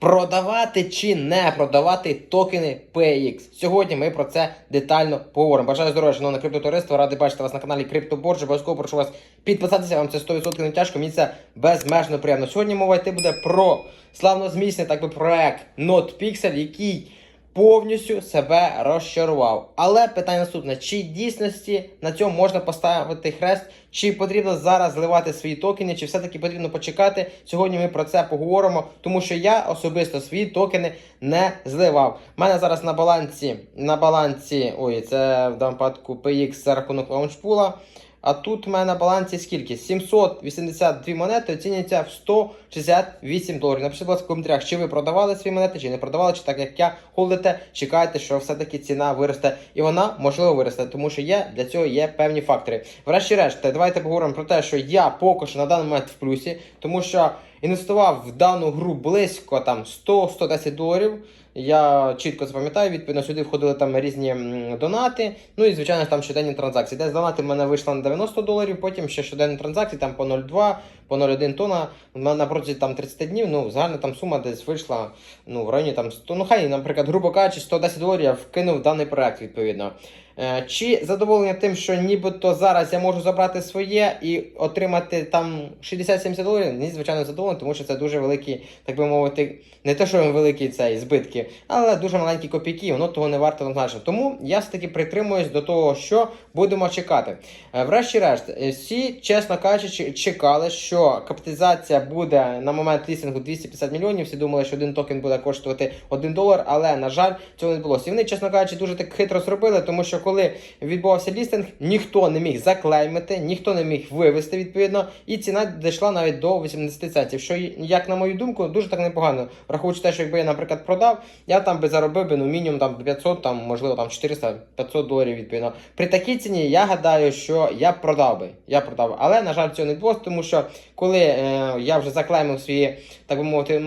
Продавати чи не продавати токени PX. Сьогодні ми про це детально поговоримо. Бажаю здоров'я, шановне криптотовариство. Радий бачити вас на каналі Криптоборжа. Обов'язково прошу вас підписатися. Вам це 100% не тяжко. Мені це безмежно приємно. Сьогодні мова йти буде про славнозмісний так би проект NotPixel, який повністю себе розчарував. Але питання наступне: чи дійсності на цьому можна поставити хрест, чи потрібно зараз зливати свої токени, чи все-таки потрібно почекати? Сьогодні ми про це поговоримо, тому що я особисто свої токени не зливав. У мене зараз на балансі, на балансі, ой, це в даному випадку PX за рахунок лаунчпула. А тут в мене на балансі скільки? 782 монети оціняться в 168 доларів. Напишіть, будь ласка, в коментарях, чи ви продавали свої монети, чи не продавали, чи так як я холдите, чекаєте, що все-таки ціна виросте. І вона можливо виросте, тому що є для цього є певні фактори. Врешті-решт, давайте поговоримо про те, що я поки що на даний момент в плюсі, тому що інвестував в дану гру близько там 100-110 доларів. Я чітко запам'ятаю, відповідно сюди входили там різні донати. Ну і звичайно там щоденні транзакції. Десь донати в мене вийшло на 90 доларів, потім ще щоденні транзакції там по 0,2, по 0,1 тонна. На, на протязі там 30 днів. Ну, загальна там сума десь вийшла ну, в районі там 100, ну хай, наприклад, грубо кажучи, 110 доларів я вкинув в даний проект відповідно. Е, Чи задоволення тим, що нібито зараз я можу забрати своє і отримати там 60-70 доларів? Ні, звичайно, задоволений, тому що це дуже великі, так би мовити, не те, що великі цей збитки, але дуже маленькі копійки, воно того не варто однозначно. Тому я все-таки притримуюсь до того, що будемо чекати. Е, Врешті-решт, е, всі, чесно кажучи, чекали, що капіталізація буде на момент лістингу 250 мільйонів. Всі думали, що один токен буде коштувати 1 долар, але на жаль, цього не було. І вони, чесно кажучи, дуже так хитро зробили, тому що коли відбувався лістинг, ніхто не міг заклеймити, ніхто не міг вивести відповідно, і ціна дійшла навіть до 80 центів. Що, як на мою думку, дуже так непогано. Враховуючи те, що якби я, наприклад, продав, я там би заробив би ну мінімум там 500, там можливо там 400-500 доларів відповідно. При такій ціні я гадаю, що я продав би. Я продав. Але на жаль, цього не відбулося, тому що коли е, я вже заклеймив свої, так би мовити,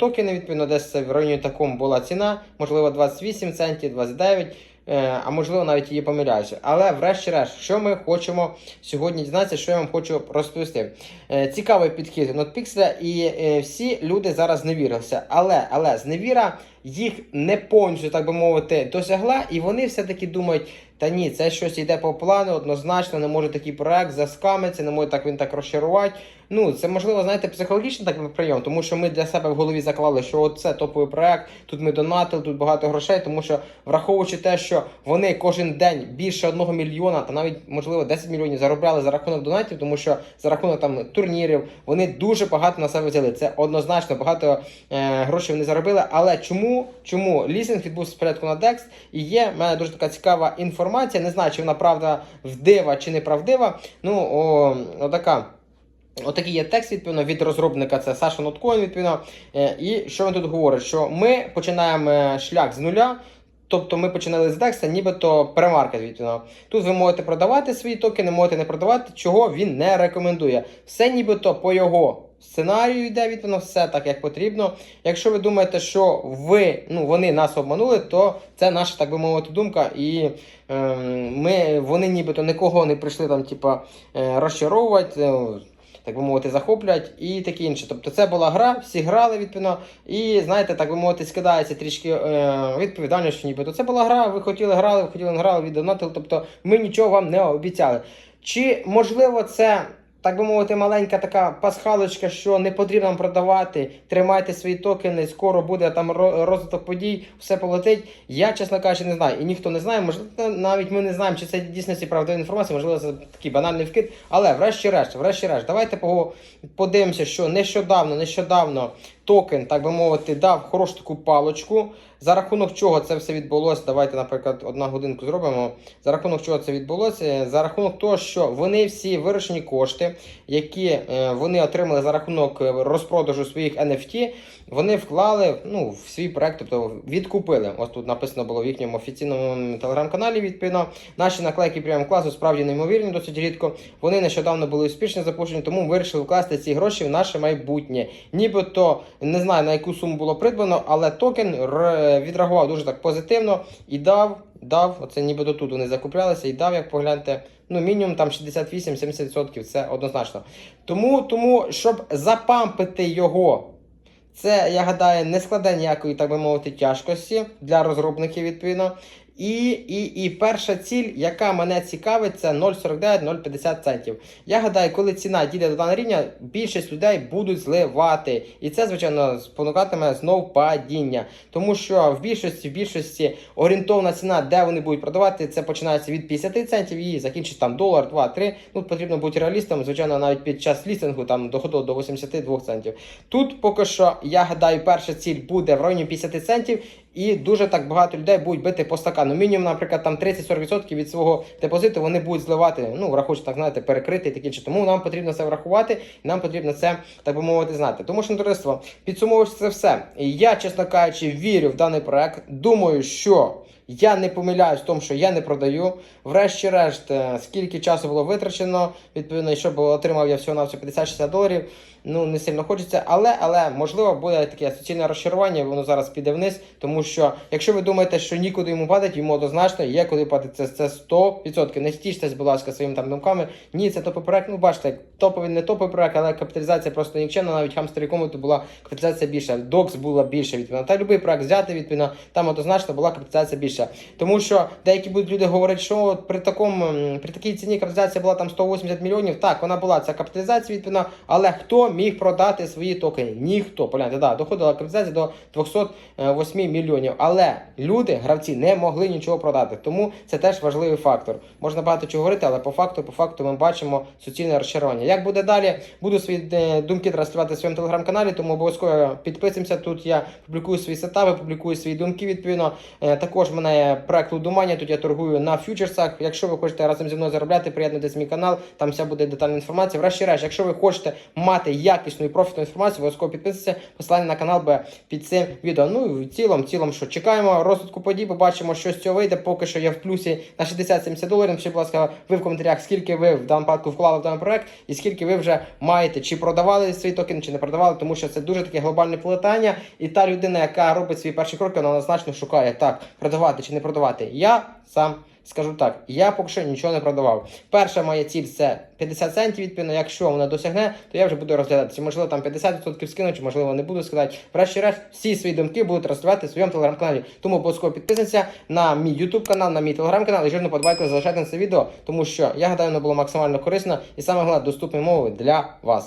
токени, відповідно, десь в районі такому була ціна, можливо, 28 центів, 29. Е, а можливо навіть її помиляюся. Але врешті-решт, що ми хочемо сьогодні дізнатися, що я вам хочу розповісти. Е, Цікавий підхід NotPixel, і е, всі люди зараз зневірилися. Але, але зневіра їх не повністю, так би мовити, досягла, і вони все-таки думають. Та ні, це щось йде по плану, однозначно не може такий проект заскамитися, не може так він так розчарувати. Ну, це можливо, знаєте, психологічний так прийом, тому що ми для себе в голові заклали, що от це топовий проект, тут ми донатили, тут багато грошей, тому що враховуючи те, що вони кожен день більше одного мільйона, та навіть можливо 10 мільйонів заробляли за рахунок донатів, тому що за рахунок там турнірів вони дуже багато на себе взяли. Це однозначно багато е, грошей вони заробили. Але чому? Чому лісінг відбувся спочатку на Dex і є в мене дуже така цікава інформація. Не знаю, чи вона правда вдива чи неправдива. Ну, о, отака. Отакий є текст, відповідно, від розробника, це Саша Ноткоін, відповідно. Е, І що він тут говорить? Що ми починаємо е, шлях з нуля. Тобто ми починали з DEX, нібито премаркет відповідно. Тут ви можете продавати свої токени, можете не продавати, чого він не рекомендує. Все нібито по його сценарію йде відповідно, все так як потрібно. Якщо ви думаєте, що ви, ну, вони нас обманули, то це наша, так би мовити, думка. І ем, ми, вони нібито нікого не прийшли там, типа, е, розчаровувати. е, так би мовити, захоплять і таке інше. Тобто це була гра, всі грали відповідно, і знаєте, так би мовити, скидається трішки е, відповідальність, що нібито це була гра, ви хотіли грали, ви хотіли не грали, віддонатили, тобто ми нічого вам не обіцяли. Чи можливо це. Так би мовити, маленька така пасхалочка, що не потрібно продавати, тримайте свої токени, скоро буде там ро- розвиток подій, все полетить. Я, чесно кажучи, не знаю. І ніхто не знає. Можливо, навіть ми не знаємо, чи це дійсно правдива інформація, можливо, це такий банальний вкид. Але врешті-решт, врешті-решт, давайте подивимося, що нещодавно, нещодавно токен, так би мовити, дав хорошу таку палочку. За рахунок чого це все відбулося? Давайте, наприклад, одну годинку зробимо. За рахунок чого це відбулося? За рахунок того, що вони всі вирішені кошти, які е, вони отримали за рахунок е, розпродажу своїх NFT, вони вклали ну, в свій проект, тобто відкупили. Ось тут написано було в їхньому офіційному телеграм-каналі. Відповідно, наші наклейки прямо класу справді неймовірні, досить рідко. Вони нещодавно були успішно запущені, тому вирішили вкласти ці гроші в наше майбутнє. Нібито не знаю на яку суму було придбано, але токен відреагував дуже так позитивно і дав. Дав, оце нібито тут вони закуплялися і дав, як погляньте, ну мінімум там 68-70%, це однозначно. Тому, тому, щоб запампити його Це, я гадаю, не складе ніякої, так би мовити, тяжкості для розробників, відповідно. І, і, і перша ціль, яка мене цікавить, це 0,49-0,50 центів. Я гадаю, коли ціна дійде до даного рівня, більшість людей будуть зливати. І це, звичайно, спонукатиме знов падіння. Тому що в більшості, в більшості орієнтовна ціна, де вони будуть продавати, це починається від 50 центів і закінчиться там долар, 2, 3. Ну, потрібно бути реалістом. Звичайно, навіть під час лістингу там доходило до 82 центів. Тут поки що, я гадаю, перша ціль буде в районі 50 центів. І дуже так багато людей будуть бити по стакану. Мінімум, наприклад, там 30-40% від свого депозиту вони будуть зливати, ну, враховуючи, так знаєте, перекрити і таке інше. Тому нам потрібно це врахувати, і нам потрібно це, так би мовити, знати. Тому що товариство, підсумовуючи це все. Я, чесно кажучи, вірю в даний проект. Думаю, що. Я не помиляюсь в тому, що я не продаю. Врешті-решт, е, скільки часу було витрачено, відповідно, щоб отримав я всього на всього 50-60 доларів. Ну не сильно хочеться, але але можливо буде таке суцільне розчарування, воно зараз піде вниз. Тому що, якщо ви думаєте, що нікуди йому падать, йому однозначно є куди падати. Це, це 100%. Не стіжтесь, будь ласка, своїми там думками. Ні, це топовий проект. Ну бачите, топовий не топовий проект, але капіталізація просто нікчемна. Навіть хамстері комнату була капіталізація більша. Докс була більша відповідно. Та будь-який проект взяти відповідно, там однозначно була капіталізація більша. Тому що деякі будуть люди говорити, що при такому при такій ціні капіталізація була там 180 мільйонів. Так, вона була ця капіталізація відповідно, але хто міг продати свої токени? Ніхто. Погляньте, да, доходила капіталізація до 208 мільйонів. Але люди, гравці, не могли нічого продати. Тому це теж важливий фактор. Можна багато чого говорити, але по факту, по факту, ми бачимо суцільне розчарування. Як буде далі? Буду свої е, думки транслювати в своєму телеграм-каналі, тому обов'язково підписуємося. Тут я публікую свої сетапи, публікую свої думки. Відповідно, Е, також мене проект Лудоманія, тут я торгую на фьючерсах. Якщо ви хочете разом зі мною заробляти, приєднуйтесь мій канал, там вся буде детальна інформація. Врешті-решт, якщо ви хочете мати якісну і профітну інформацію, обов'язково підписуйтесь. Посилання на канал буде під цим відео. Ну і в цілому, в цілому, що чекаємо розвитку подій, побачимо, що з цього вийде. Поки що я в плюсі на 60-70 доларів. Напишіть, будь ласка, ви в коментарях, скільки ви в даному випадку вклали в даний проект, і скільки ви вже маєте, чи продавали свій токен, чи не продавали, тому що це дуже таке глобальне плетання. І та людина, яка робить свої перші кроки, вона однозначно шукає так, продавати чи не продавати. Я сам. Скажу так, я поки що нічого не продавав. Перша моя ціль це 50 центів відповідно. Якщо вона досягне, то я вже буду розглядати. Чи можливо там 50% скину, чи можливо не буду сказати. Врешті-решт, всі свої думки будуть транслювати в своєму телеграм-каналі. Тому обов'язково підписуйтесь на мій YouTube канал, на мій телеграм-канал і жирну подбайку залишайте на це відео, тому що я гадаю, воно було максимально корисно і саме головне доступною мовою для вас.